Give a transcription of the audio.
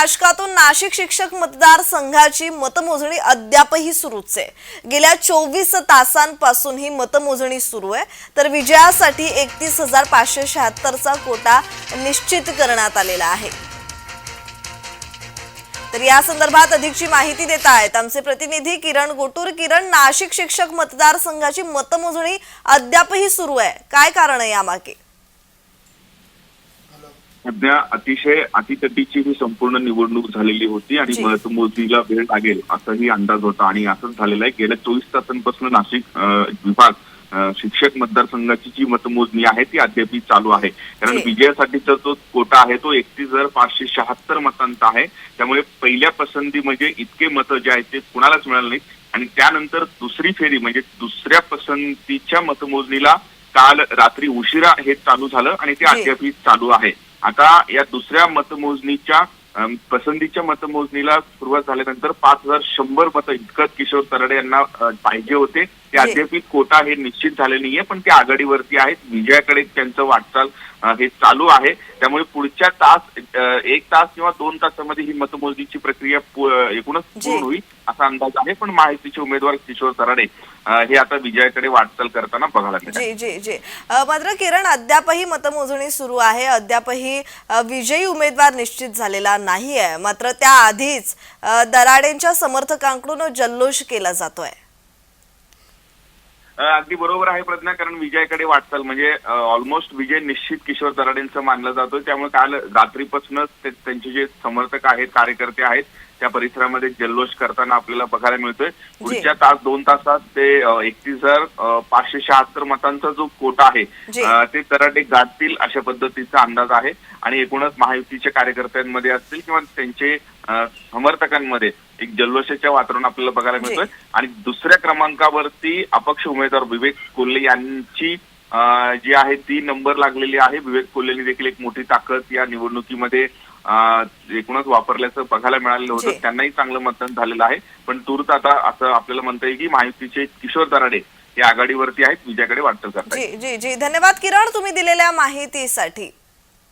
नाशकातून नाशिक शिक्षक मतदारसंघाची मतमोजणी अद्यापही सुरूच आहे. गेल्या चोवीस तासांपासून ही मतमोजणी सुरू आहे. तर विजयासाठी एकतीस हजार पाचशे शहात्तरचा कोटा निश्चित करण्यात आलेला आहे. तर या संदर्भात अधिकची माहिती देत आहेत आमचे प्रतिनिधी किरण गोटूर. किरण नाशिक शिक्षक मतदारसंघाची मतमोजणी अद्यापही सुरू आहे. काय कारण आहे यामागे? सध्या अतिशय अतितटीची ही संपूर्ण निवडणूक झालेली होती आणि. मतमोजणीला वेळ लागेल असाही अंदाज होता आणि असंच झालेलं आहे गेल्या चोवीस तासांपासून नाशिक विभाग शिक्षक मतदारसंघाची जी मतमोजणी आहे ती अद्याप चालू आहे कारण. विजयासाठीचा जो कोटा आहे तो एकतीस हजार पाचशे शहात्तर मतांचा आहे त्यामुळे पहिल्या पसंती म्हणजे इतके मतं जे आहेत ते कुणालाच मिळाले नाहीत आणि त्यानंतर दुसरी फेरी म्हणजे दुसऱ्या पसंतीच्या मतमोजणीला काल रात्री उशिरा हे चालू झालं आणि ते जी. अद्याप चालू आहे आता या दुसऱ्या मतमोजणीच्या पसंतीच्या मतमोजणीला सुरुवात झाल्यानंतर पाच हजार शंभर मतं इतकंच किशोर तरडे यांना पाहिजे होते. ते. अद्याप कोटा हे निश्चित झाले नाहीये पण ते आघाडीवरती आहेत. विजयाकडे त्यांचं वाटचाल हे चालू आहे. त्यामुळे पुढच्या तास एक तास किंवा दोन तासामध्ये ही मतमोजणीची प्रक्रिया एकूणच. पूर्ण होईल असा अंदाज आहे. पण महायुतीचे उमेदवार किशोर तराडे अ, हे आता विजयाकडे वाटचाल करताना बघायला जी जी जी. मात्र किरण अद्यापही मतमोजणी सुरू आहे. अद्यापही विजयी उमेदवार निश्चित झालेला नाही आहे मात्र त्याआधीच दराडेंच्या समर्थकांकडून जल्लोष केला जातोय. अगदी बरोबर आहे प्रज्ञा कारण विजयाकडे वाटचाल म्हणजे ऑलमोस्ट विजय निश्चित किशोर दराडेंचं मानलं जातो त्यामुळे काल रात्रीपासूनच त्यांचे जे समर्थक आहेत कार्यकर्ते आहेत त्या परिसरामध्ये जल्लोष करताना आपल्याला बघायला मिळतोय. पुढच्या तास दोन तासात ते एकतीस हजार पाचशे शहात्तर मतांचा जो कोटा आहे ते तराटे गाठतील अशा पद्धतीचा अंदाज आहे. आणि एकूणच महायुतीच्या कार्यकर्त्यांमध्ये असतील किंवा त्यांचे समर्थकांमध्ये एक जल्लोषाच्या वातावरण आपल्याला बघायला. मिळतोय. आणि दुसऱ्या क्रमांकावरती अपक्ष उमेदवार विवेक कोल्हे यांची जी आहे ती नंबर लागलेली आहे. विवेक कोल्हेनी देखील एक मोठी ताकद या निवडणुकीमध्ये एकूणच वापरल्याचं बघायला मिळालेलं. होतं त्यांनाही चांगलं मतदान झालेलं आहे. पण तूर्त आता असं आपल्याला म्हणता येईल की महायुतीचे किशोर दराडे हे आघाडीवरती आहेत विजयाकडे वाटचाल करतात जी जी जी. धन्यवाद किरण तुम्ही दिलेल्या माहितीसाठी.